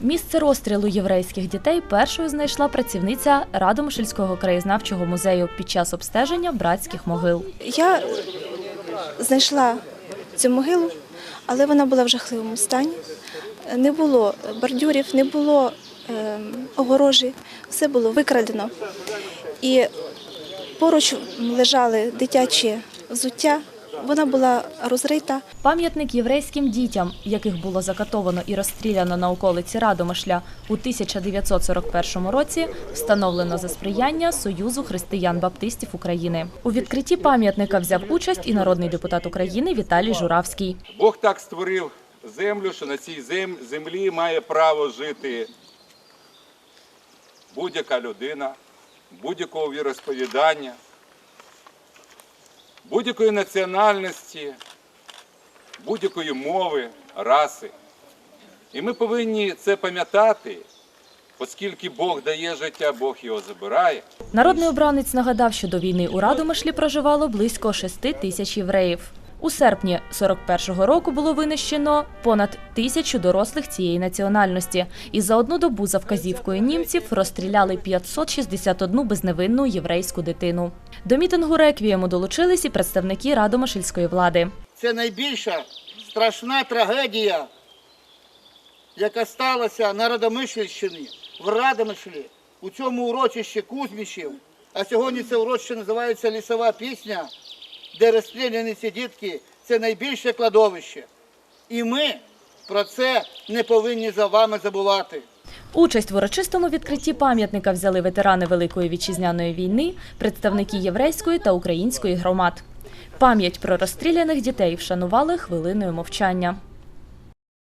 Місце розстрілу єврейських дітей першою знайшла працівниця Радомишльського краєзнавчого музею під час обстеження братських могил. Я знайшла цю могилу, але вона була в жахливому стані. Не було бордюрів, не було е, огорожі, все було викрадено. І поруч лежали дитячі взуття, вона була розрита. Пам'ятник єврейським дітям, яких було закатовано і розстріляно на околиці Радомишля у 1941 році, встановлено за сприяння Союзу християн-баптистів України. У відкритті пам'ятника взяв участь і народний депутат України Віталій Журавський. Бог так створив землю, що на цій зем- землі має право жити будь-яка людина, будь-якого віросповідання, будь-якої національності, будь-якої мови, раси. І ми повинні це пам'ятати, оскільки Бог дає життя, Бог його забирає. Народний обранець нагадав, що до війни у Радомишлі проживало близько 6 тисяч євреїв. У серпні 41-го року було винищено понад тисячу дорослих цієї національності, і за одну добу за вказівкою німців розстріляли 561 безневинну єврейську дитину. До мітингу реквієму долучились і представники Радомишльської влади. Це найбільша страшна трагедія, яка сталася на Радомишльщині, в Радомишлі, у цьому урочищі Кузьмішів. А сьогодні це урочище називається Лісова пісня, де розстріляні ці дітки це найбільше кладовище. І ми про це не повинні за вами забувати. Участь в урочистому відкритті пам'ятника взяли ветерани Великої вітчизняної війни, представники єврейської та української громад. Пам'ять про розстріляних дітей вшанували хвилиною мовчання.